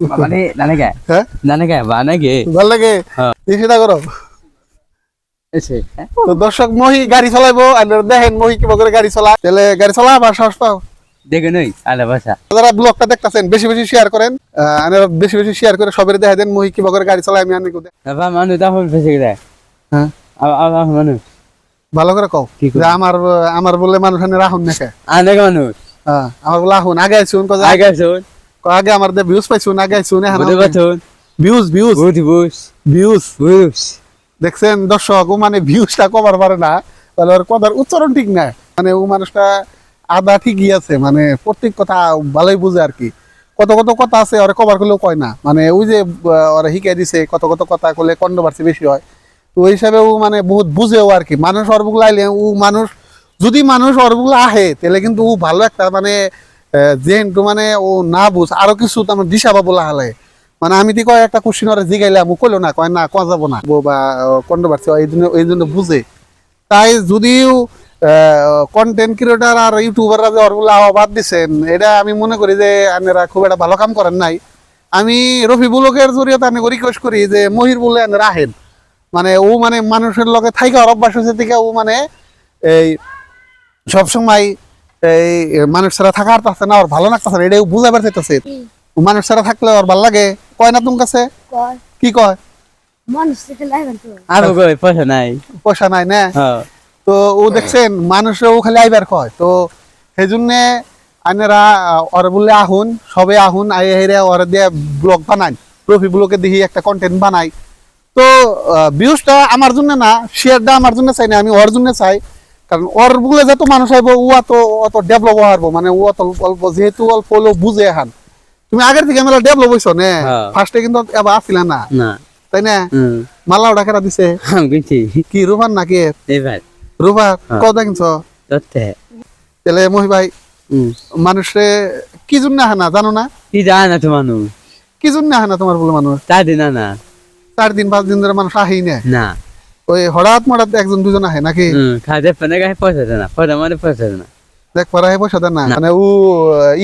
মানে নানাকে? হ্যাঁ নানাকে? বানাকে? ভালো লাগে। করো। তো দর্শক মহি গাড়ি চলাইবো আপনারা দেখেন মহি করে গাড়ি চলা। তাহলে গাড়ি চলা বা সাহস পাও। দেখে নই আলা ভাষা যারা ব্লগটা দেখতেছেন বেশি বেশি শেয়ার করেন। আহ, বেশি বেশি শেয়ার করে সবের দেখা দেন মহি কিবা করে গাড়ি চালায় আমি আনি বাবা মানুষ তখন ফেসে গেছে। হ্যাঁ? আবার মানুষ। ভালো করে কও। কি? যে আমার আমার বলে মানুষ নাকি? অনেক মানুষ। হ্যাঁ আমার বলে আহুন। আগে আইসুন আগে আগে আমার দে ভিউজ পাইছুন আগে পারছুন ভিউজ ভিউজ বুঝ ভিউজ বুঝ দেখছেন দর্শক ও মানে ভিউজটা কভার পারে না। তাহলে ওর কথার উচ্চারণ ঠিক না। মানে ও মানুষটা আদা ঠিকই আছে মানে প্রত্যেক কথা ভালোই বুঝে আর কি। কত কত কথা আছে ওরা কভার করলেও কয় না। মানে ওই যে ওরা শিখাই দিছে কত কত কথা করলে কন্ট্রোভার্সি বেশি হয়। তো ওই হিসাবে ও মানে বহুত বুঝেও আর কি। মানুষ অরবুগুলো আইলে ও মানুষ যদি মানুষ অরবুগুলো আহে তাহলে কিন্তু ও ভালো একটা মানে যেহেতু মানে ও না বুঝ, আরও কিছু তোমার দিশা বা বলা হালে মানে আমি তো কয় একটা কোশ্চিন ওরা জিগাইলাম কইলো না, কয় না কয়া যাব না। বা কন্ট্রোভার্সি এই জন্য এই জন্য বুঝে। তাই যদিও কন্টেন্ট ক্রিয়েটার আর ইউটিউবাররা যে ওরগুলো বাদ দিচ্ছেন এটা আমি মনে করি যে আপনারা খুব একটা ভালো কাম করেন নাই। আমি রফি বুলকের জরিয়তে আমি রিকোয়েস্ট করি যে মহির বলে আপনারা আহেন। মানে ও মানে মানুষের লগে থাইকা অভ্যাস হয়েছে থেকে ও মানে এই সবসময় এই মানুষ ছাড়া থাকার পারছে না ওর ভালো লাগতেছে না এটাও বুঝাবার চাইতেছে মানুষ ছাড়া থাকলে ওর ভালো লাগে। কয় না তোমার কাছে? কয়? কি কয়? মানুষ থেকে লাইবেন তো। আর পয়সা নাই। পয়সা নাই না? হ্যাঁ। তো ও দেখছেন মানুষও খালি আইবার কয়। তো সেই জন্য আইনেরা ওর বলে আহুন সবে আহুন আই হেরে ওর দিয়ে ব্লগ বানাই। প্রফি ব্লগে দেখি একটা কন্টেন্ট বানাই। তো ভিউজটা আমার জন্য না শেয়ারটা আমার জন্য চাই না আমি ওর জন্য চাই। কারণ ওর বলে যত মানুষ আইব ও অত অত ডেভেলপ হারবো। মানে ও অত অল্প যেহেতু অল্প হলেও বুঝে হান তুমি আগের থেকে মেলা ডেভেলপ হইছো নে? হ্যাঁ। ফার্স্টে কিন্তু এবার আসছিলে না? না। তাই না? হুম। মালা ওটা কেটা দিছে কিনছি কি রুফার নাকি? রুফার হ্যাঁ। কত কিনছ তাহলে মহি ভাই মানুষে কি জন্য আহে না জানো না? কি জানা না তো মানুষ? কি জন্য আহে না তোমার বলে মানুষ? তার দিন না চার দিন পাঁচ দিন ধরে মানুষ আহেই না? না। ওই হঠাৎ মঠাৎ একজন দুজন আহে নাকি? পানে গায়ে পয়সা দেয় না পয়সা মানে পয়সা দেখ পয়সা দেন। মানে ও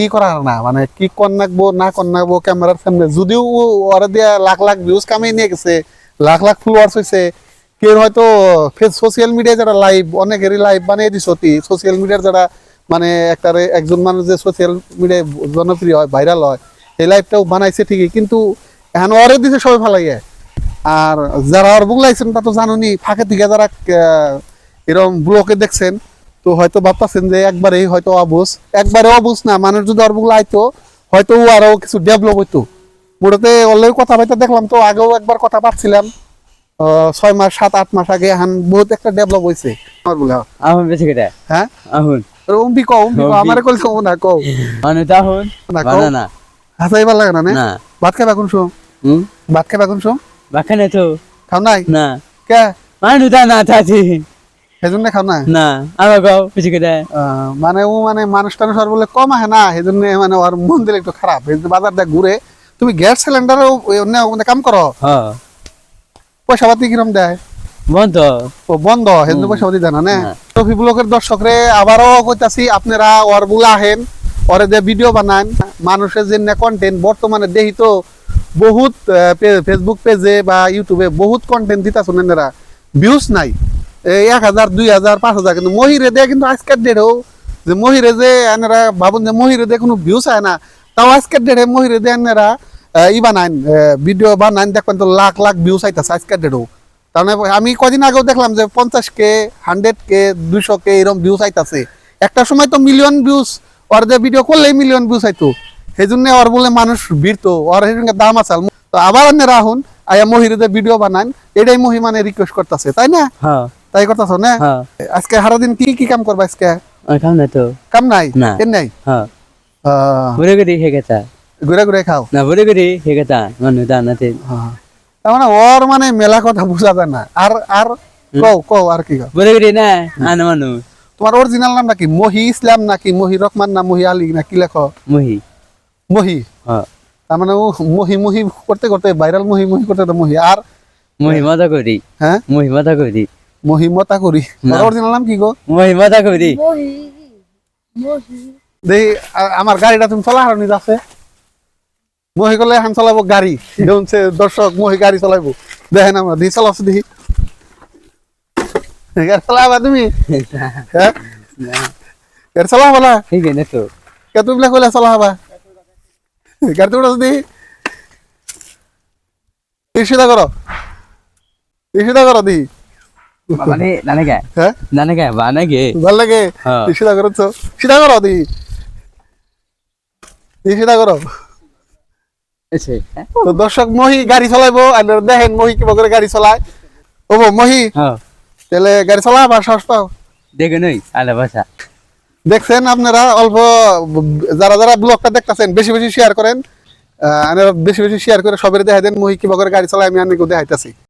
ই করা না মানে কি নাকবো না নাকবো ক্যামেরার সামনে। যদিও ও ওরা দিয়ে লাখ লাখ ভিউজ কামিয়ে নিয়ে গেছে লাখ লাখ ফলোয়ার্স কেউ হয়তো সোশ্যাল মিডিয়ায় যারা লাইভ অনেকেরই লাইভ বানিয়ে দিস অতি। সোশ্যাল মিডিয়ার যারা মানে একটা একজন মানুষ যে সোশ্যাল মিডিয়ায় জনপ্রিয় হয় ভাইরাল হয় এই লাইভটাও বানাইছে ঠিকই কিন্তু এখন ওরে দিছে সবাই ভালাইয়ে আর যারা ওর বুগলাইছেন তা তো জানুনি ফাঁকে থেকে যারা এরকম ব্লকে দেখছেন তো হয়তো ভাবতেছেন যে একবারেই হয়তো অবুঝ একবারে অবুঝ না মানুষ যদি ওর বুগলা আইতো হয়তো ও আরও কিছু ডেভেলপ হইতো। মোটাতে অলরেডি কথা বলতে দেখলাম তো আগেও একবার কথা পাচ্ছিলাম। ছয় মাস সাত আট মাস আগে এখন বহুত একটা ডেভেলপ হয়েছে আমার বলে আহুন বেশি কেটে হ্যাঁ? আহুন। অম্বি কও অম্বি কও। আমারে কইল কও না কও। মানুষ আহুন। না না হাসাই ভালো লাগে না নে? ভাত খাবা কোন শো হুম? ভাত খাবা কোন শো বাখানে তো। খাও নাই? না। কে? মানুষ তা না থাকি। সেজন্য খাও না। না গাও কেটে। আহ, মানে ও মানে মানুষ টানুষ আর বলে কম আহে না সেজন্য মানে ওর মন দিলে একটু খারাপ। বাজার দেখ ঘুরে তুমি গ্যাস অন্য কাম করো। হ্যাঁ পয়সা পাতি কিরম দেয়? বন্ধ। ও বন্ধ। সেজন্য পয়সা পাতি দেয় না না? না। টফি ব্লকের দর্শকরে আবারও কইতাছি আপনারা ওর বুলা আহেন ওরে যে ভিডিও বানান মানুষের যে কন্টেন্ট বর্তমানে দেখি তো বহুত ফেসবুক পেজে বা ইউটিউবে বহুত কন্টেন্ট দিতাছ এনারা। ভিউজ নাই। এক হাজার, দুই হাজার, পাঁচ হাজার, কিন্তু মহিরে দেয় কিন্তু আজকের ডেটেও যে মহিরে যে এনারা ভাবুন যে মহিরে দিয়ে কোনো ভিউজ আয় না, তাও আজকের ডেটে মহিরে দিয়ে এনারা ই বানান ভিডিও বানান দেখবেন তো লাখ লাখ ভিউজ আইতাছে আজকের ডেটেও তার মানে আমি কদিন আগেও দেখলাম যে পঞ্চাশ কে হান্ড্রেড কে দুইশো কে এরকম ভিউজ আইতাছে। একটা সময় তো মিলিয়ন ভিউজ ওর যে ভিডিও করলেই মিলিয়ন ভিউজ আইতো। সেই জন্য ওর বলে মানুষ ওর সেই সঙ্গে দাম আসাল তো আবার অন্য রাহুন আয়া মহিরদের ভিডিও বানান এটাই মহি মানে রিকোয়েস্ট করতেছে তাই না? হ্যাঁ। তাই করতেছ না? হ্যাঁ। আজকে সারাদিন কি কি কাম করবা আজকে? আর খাও না তো। কাম নাই? নাই? হ্যাঁ। ঘুরে ঘুরে খেয়ে গেছা ঘুরে ঘুরে খাও? না ঘুরে ঘুরে খেয়ে গেছা মানুষ তা না তে। হ্যাঁ। তার মানে ওর মানে মেলা কথা বুঝা যায় না। আর আর কও কও আর কি ঘুরে ঘুরে না আন মানুষ। তোমার অরিজিনাল নাম নাকি? মহি ইসলাম নাকি? মহি রহমান না মহি আলী না কি লেখো? মহি। মহি। হ্যাঁ। তার মানে ও মহি মহি করতে করতে ভাইরাল মহি মহি করতে করতে মহি। আর মহি মাথা করি হ্যাঁ মহি মাথা করি মহি মতা করি। অরিজিনাল নাম কি গো মহি মাথা করি দেই আমার গাড়িটা তুমি চলা হারনি আছে মহি করলে হান চালাবো গাড়ি। যেমন সে দর্শক মহি গাড়ি চালাবো। দেখেন আমরা দিয়ে চালাচ্ছি দেখি। গাড়ি চালাবা তুমি। হ্যাঁ গাড়ি চালাবা না। ঠিক আছে তো। কে তুমি কইলা চালাবা? গাড়ি তো উড়াস দেখি এই করো করো মানে হ্যাঁ? ভালো লাগে। হ্যাঁ। সিধা তো। দর্শক মহি গাড়ি চালাইবো। দেখেন মহি কিবা করে গাড়ি চালায়। ও মহি। হ্যাঁ। তাহলে গাড়ি চালাবা সাহস পাও। দেখে নই আলা ভাষা দেখছেন আপনারা, অল্প যারা যারা ব্লগটা দেখতেছেন, বেশি বেশি শেয়ার করেন। বেশি বেশি শেয়ার করে সবাই দেখা দেন মহি করে গাড়ি চালায় আমি আনকে দেখাইতেছি।